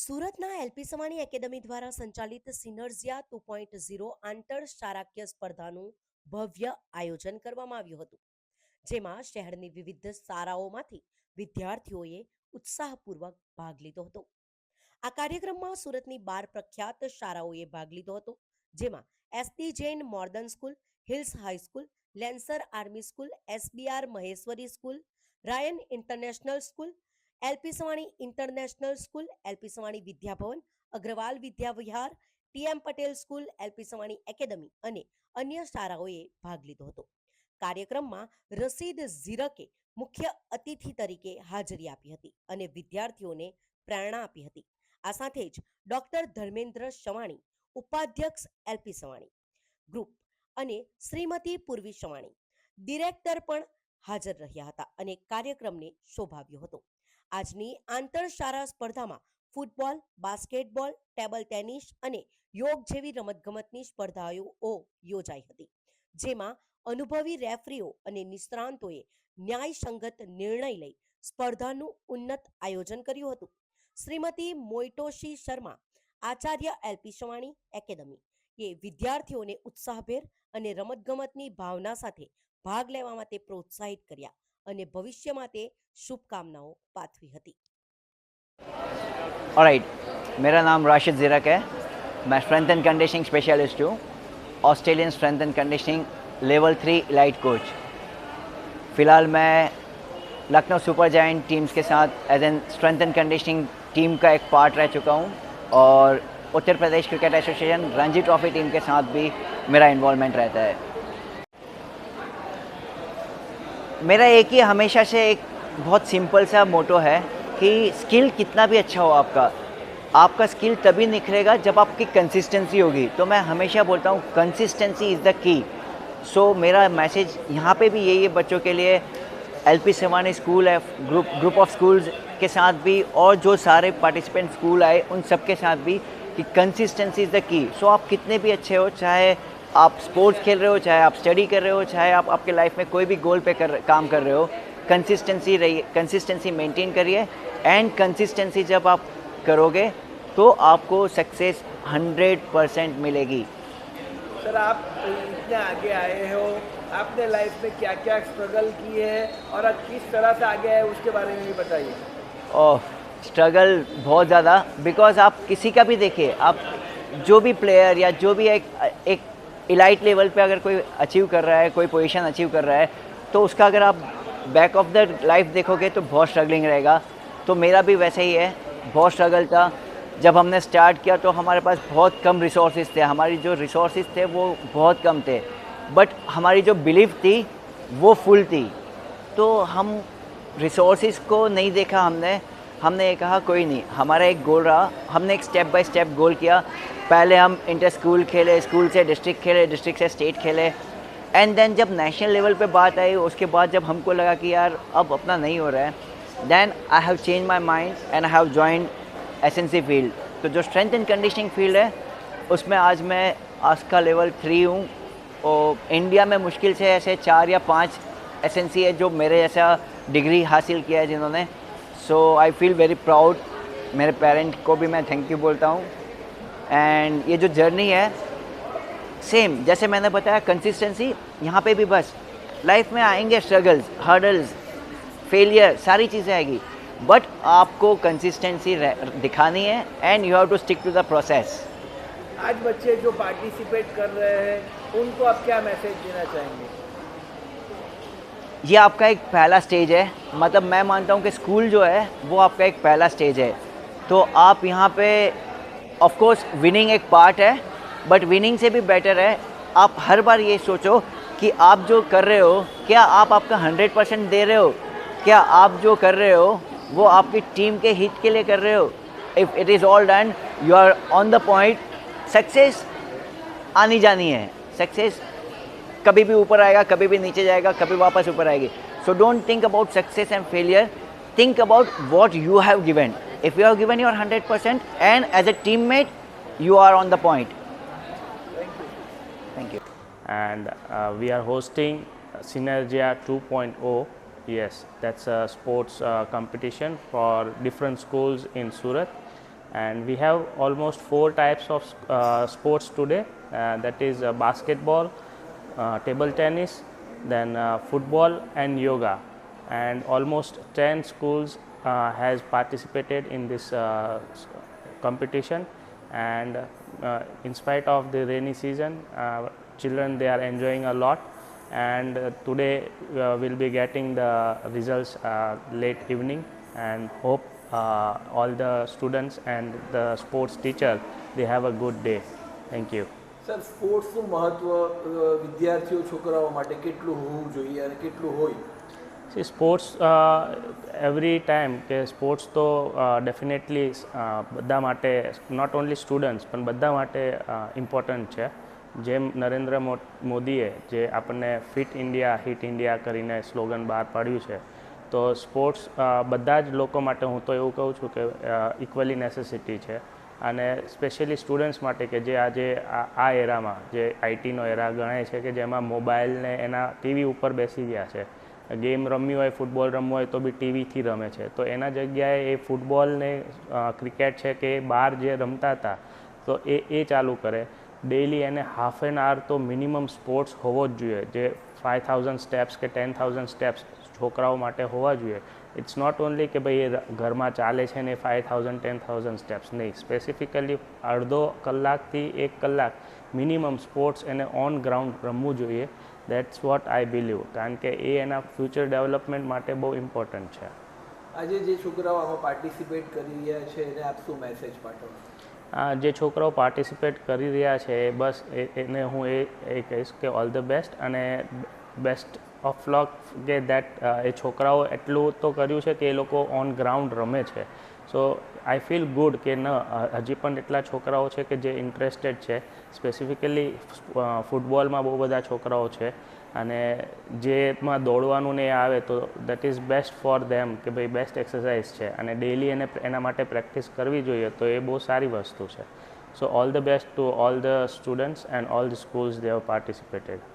સુરતના LP Savani academy દ્વારા સંચાલિત સિનર્જિયા ટુ પોઈન્ટ ઝીરો આંતર શાળાકીય સ્પર્ધાનું ભવ્ય આયોજન કરવામાં આવ્યું હતું જેમાં શહેરની વિવિધ શાળાઓમાંથી વિદ્યાર્થીઓએ ઉત્સાહપૂર્વક ભાગ લીધો હતો આ કાર્યક્રમમાં સુરતની બાર પ્રખ્યાત શાળાઓએ ભાગ લીધો હતો જેમાં SD Jain modern school hills high school lancer army school SBR Maheshwari school Ryan international school LP Savani international school LP Savani Vidyabhavan Agrawal Vidyavihar TM Patel school LP Savani academy અને અન્ય શાળાઓએ ભાગ લીધો હતો કાર્યક્રમમાં રસીદ ઝીરકે મુખ્ય અતિથિ તરીકે હાજરી આપી હતી અને વિદ્યાર્થીઓને પ્રેરણા આપી હતી આ સાથે જ ડોક્ટર ધર્મેન્દ્ર સવાણી ઉપાધ્યક્ષ એલપી સવાણી ગ્રુપ અને શ્રીમતી પૂર્વી સવાણી ડિરેક્ટર પણ હાજર રહ્યા હતા અને કાર્યક્રમને શોભાવ્યો હતો આજની આંતરશાળા સ્પર્ધામાં ફૂટબોલ બાસ્કેટબોલ ટેબલ ટેનિસ અને યોગ જેવી રમતગમતની સ્પર્ધાઓ યોજાઈ હતી જેમાં અનુભવી રેફરીઓ અને નિષ્ણાંતોએ ન્યાયસંગત નિર્ણય લઈ સ્પર્ધાનું ઉન્નત આયોજન કર્યું હતું શ્રીમતી મોઇટોશી શર્મા આચાર્ય એલપી સવાણી એકેડમી એ વિદ્યાર્થીઓને ઉત્સાહભેર અને રમતગમતની ભાવના સાથે ભાગ લેવા માટે પ્રોત્સાહિત કર્યા ने भविष्य माते शुभकामनाઓ પાથવી હતી ઓલરાઈટ મેરા નામ રાશિદ ઝેરક હે my strength and conditioning specialist to Australian strength and conditioning level 3 elite coach ફિલાલ મે લખનઉ સુપર ジャ ઇન્ટ ટીમ્સ કે સાથ as an strength and conditioning team કા એક પાર્ટ રહે ચુકા હું ઓર Uttar Pradesh cricket association Ranji trophy team કે સાથ ભી મેરા ઇનવોલ્વમેન્ટ રહેતા હૈ मेरा एक ही हमेशा से एक बहुत सिंपल सा मोटो है कि स्किल कितना भी अच्छा हो आपका आपका स्किल तभी निखरेगा जब आपकी कंसिस्टेंसी होगी तो मैं हमेशा बोलता हूँ कंसिस्टेंसी इज़ द की सो मेरा मैसेज यहाँ पे भी यही है बच्चों के लिए एल पी सेवानी स्कूल है ग्रुप ग्रुप ऑफ स्कूल्स के साथ भी और जो सारे पार्टिसिपेंट स्कूल आए उन सब के साथ भी कि कंसिस्टेंसी इज़ द की सो आप कितने भी अच्छे हो चाहे आप स्पोर्ट्स खेल रहे हो चाहे आप स्टडी कर रहे हो चाहे आप आपके लाइफ में कोई भी गोल पे कर काम कर रहे हो कंसिस्टेंसी रही कंसिस्टेंसी मेंटेन करिए एंड कंसिस्टेंसी जब आप करोगे तो आपको सक्सेस हंड्रेड परसेंट मिलेगी सर आप इतने आगे आए हो आपने लाइफ में क्या क्या स्ट्रगल की है और आप किस तरह से आगे आए उसके बारे में भी बताइए ओह स्ट्रगल बहुत ज़्यादा बिकॉज आप किसी का भी देखिए आप जो भी प्लेयर या जो भी एक एक इलाइट लेवल पे अगर कोई अचीव कर रहा है कोई पोजीशन अचीव कर रहा है तो उसका अगर आप बैक ऑफ द लाइफ देखोगे तो बहुत स्ट्रगलिंग रहेगा तो मेरा भी वैसे ही है बहुत स्ट्रगल था जब हमने स्टार्ट किया तो हमारे पास बहुत कम रिसोर्सेज थे हमारी जो रिसोर्सेज थे वो बहुत कम थे बट हमारी जो बिलीफ थी वो फुल थी तो हम रिसोर्सेज को नहीं देखा हमने हमने ये कहा कोई नहीं हमारा एक गोल रहा हमने एक स्टेप बाय स्टेप गोल किया पहले हम इंटर स्कूल खेले स्कूल से डिस्ट्रिक्ट खेले डिस्ट्रिक्ट से स्टेट खेले एंड देन जब नेशनल लेवल पे बात आई उसके बाद जब हमको लगा कि यार अब अपना नहीं हो रहा है then I have change my mind and I have join S N C field तो जो स्ट्रेंथ एंड कंडीशनिंग फील्ड है उसमें आज मैं आज का लेवल थ्री हूँ और इंडिया में मुश्किल से ऐसे चार या पाँच एस एन सी है जो मेरे जैसा डिग्री हासिल किया है जिन्होंने so I feel very proud मेरे पेरेंट को भी मैं थैंक यू बोलता हूँ एंड ये जो जर्नी है सेम जैसे मैंने बताया कंसिस्टेंसी यहाँ पे भी बस लाइफ में आएंगे स्ट्रगल्स हर्डल्स फेलियर सारी चीज़ें आएगी बट आपको कंसिस्टेंसी दिखानी है and you have to stick to the process आज बच्चे जो पार्टिसिपेट कर रहे हैं उनको आप क्या मैसेज देना चाहेंगे ये आपका एक पहला स्टेज है मतलब मैं मानता हूँ कि स्कूल जो है वो आपका एक पहला स्टेज है तो आप यहाँ पे ऑफ कोर्स विनिंग एक पार्ट है बट विनिंग से भी बेटर है आप हर बार ये सोचो कि आप जो कर रहे हो क्या आप आपका हंड्रेड परसेंट दे रहे हो क्या आप जो कर रहे हो वो आपकी टीम के हित के लिए कर रहे हो if it is all done you are on the point success आनी जानी है सक्सेस कभी भी ऊपर आएगा कभी भी नीचे जाएगा कभी वापस ऊपर आएगी so don't think about success and failure think about what you have given If you have given your 100% and as a teammate, you are on the point. Thank you. Thank you. And uh, we are hosting Synergia 2.0. Yes, that's a sports uh, competition for different schools in Surat. And we have almost four types of uh, sports today. Uh, that is uh, basketball, uh, table tennis, then football and yoga. And almost 10 schools uh, has participated in this uh, competition and uh, in spite of the rainy season children they are enjoying a lot and today we'll be getting the results late evening and hope uh, all the students and the sports teacher they have a good day thank you sir સ્પોર્ટ્સનું મહત્વ વિદ્યાર્થીઓ છોકરાઓ માટે કેટલું હોવું જોઈએ અને કેટલું hoy. See sports every time કે સ્પોર્ટ્સ તો ડેફિનેટલી uh, uh, બધા માટે નોટ ઓન્લી સ્ટુડન્ટ્સ પણ બધા માટે ઇમ્પોર્ટન્ટ uh, છે જેમ નરેન્દ્ર મોદીએ જે આપણને ફિટ ઇન્ડિયા હિટ ઇન્ડિયા કરીને સ્લોગન બહાર પાડ્યું છે તો સ્પોર્ટ્સ બધા જ લોકો માટે હું તો એવું કહું છું કે ઇક્વલી નેસેસિટી છે અને સ્પેશિયલી સ્ટુડન્ટ્સ માટે કે જે આજે આ એરામાં જે આઈટીનો એરા ગણાય છે કે જેમાં મોબાઈલને એના ટીવી ઉપર બેસી ગયા છે ગેમ રમવી હોય ફૂટબોલ રમવો હોય તો બી ટીવીથી રમે છે તો એના જગ્યાએ એ ફૂટબોલને ક્રિકેટ છે કે બહાર જે રમતા હતા તો એ એ ચાલુ કરે ડેઈલી એને હાફ એન આવર તો મિનિમમ સ્પોર્ટ્સ હોવો જ જોઈએ જે ફાઇવ થાઉઝન્ડ સ્ટેપ્સ કે ટેન થાઉઝન્ડ સ્ટેપ્સ છોકરાઓ માટે હોવા જોઈએ ઇટ્સ નોટ ઓનલી કે ભાઈ એ ઘરમાં ચાલે છે ને five thousand ten thousand steps નહીં સ્પેસિફિકલી અડધો કલાકથી એક કલાક મિનિમમ સ્પોર્ટ્સ એને ઓન ગ્રાઉન્ડ રમવું જોઈએ દેટ્સ વોટ આઈ બિલીવ કારણ કે એ એના ફ્યુચર ડેવલપમેન્ટ માટે બહુ ઇમ્પોર્ટન્ટ છે આજે જે છોકરાઓ આમાં પાર્ટિસિપેટ કરી રહ્યા છે એને આપ શું મેસેજ પાઠવશો જે છોકરાઓ પાર્ટિસિપેટ કરી રહ્યા છે એ બસ એને હું એ એ કહીશ કે ઓલ ધ બેસ્ટ અને બેસ્ટ ઓફ લક કે દેટ એ છોકરાઓ એટલું તો કર્યું છે કે એ લોકો ઓન ગ્રાઉન્ડ રમે છે સો આઈ ફીલ ગુડ કે ન હજી પણ એટલા છોકરાઓ છે કે જે ઇન્ટરેસ્ટેડ છે સ્પેસિફિકલી ફૂટબોલમાં બહુ બધા છોકરાઓ છે અને જેમાં દોડવાનું ને આવે તો that is best for them કે ભાઈ બેસ્ટ એક્સરસાઇઝ છે અને ડેલી એને એના માટે પ્રેક્ટિસ કરવી જોઈએ તો એ બહુ સારી વસ્તુ છે so all the best to all the students and all the schools they have participated